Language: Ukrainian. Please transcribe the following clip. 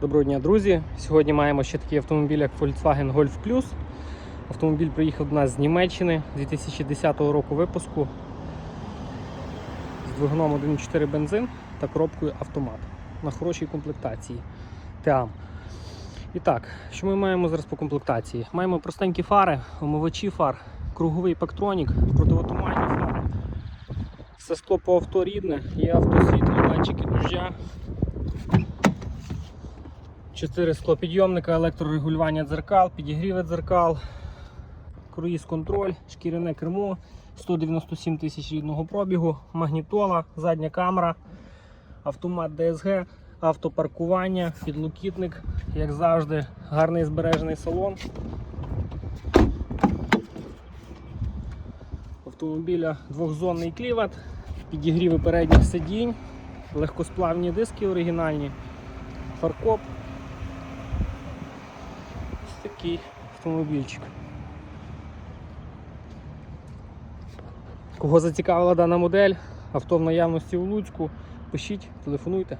Доброго дня, друзі! Сьогодні маємо ще такий автомобіль, як Volkswagen Golf Plus. Автомобіль приїхав до нас з Німеччини 2010 року випуску з двигуном 1.4 бензин та коробкою автомат на хорошій комплектації ТАМ. І так, що ми маємо зараз по комплектації? Маємо простенькі фари, омивачі фар, круговий пактронік, противотуманні фари. Все скло по авто рідне, є автосвітло, датчики дождя. Чотири склопідйомника, електрорегулювання дзеркал, підігріве дзеркал, круїз контроль, шкіряне кермо, 197 тисяч рідного пробігу, магнітола, задня камера, автомат DSG, автопаркування, підлокітник, як завжди, гарний збережений салон. Автомобіля двохзонний кліват, підігріви передніх сидінь, легкосплавні диски оригінальні, фаркоп. Такий автомобільчик. Кого зацікавила дана модель, авто в наявності у Луцьку, пишіть, телефонуйте.